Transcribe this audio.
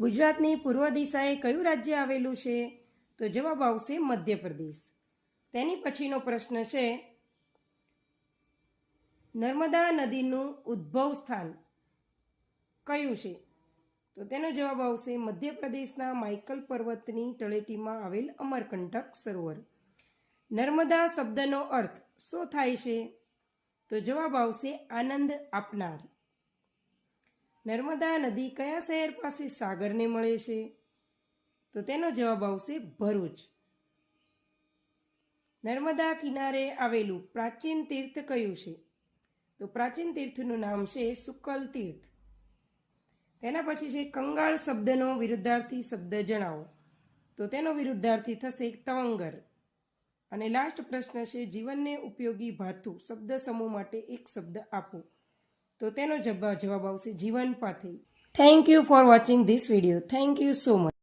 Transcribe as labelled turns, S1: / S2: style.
S1: ગુજરાતની પૂર્વ દિશાએ કયું રાજ્ય આવેલું છે? તો જવાબ આવશે મધ્યપ્રદેશ. તેની પછીનો પ્રશ્ન છે, નર્મદા નદીનું ઉદ્ભવ સ્થાન કયું છે? તો તેનો જવાબ આવશે મધ્યપ્રદેશના માઇકલ પર્વતની તળેટીમાં આવેલ અમરકંટક સરોવર. નર્મદા શબ્દનો અર્થ શું થાય છે? તો જવાબ આવશે આનંદ આપનાર. નર્મદા નદી કયા શહેર પાસે સાગરને મળે છે? તો તેનો જવાબ આવશે ભરૂચ. નર્મદા કિનારે આવેલું પ્રાચીન તીર્થ કયું છે? તો પ્રાચીન તીર્થનું નામ છે શુકલ તીર્થ. તેના પછી છે કંગાળ શબ્દનો વિરુદ્ધાર્થી શબ્દ જણાવો. તો તેનો વિરુદ્ધાર્થી થશે તવંગર. અને લાસ્ટ પ્રશ્ન છે જીવનને ઉપયોગી ભાથું શબ્દ સમૂહ માટે એક શબ્દ આપો. તો તેનો જવાબ આવશે જીવન પાથી thank you for watching this video thank you so much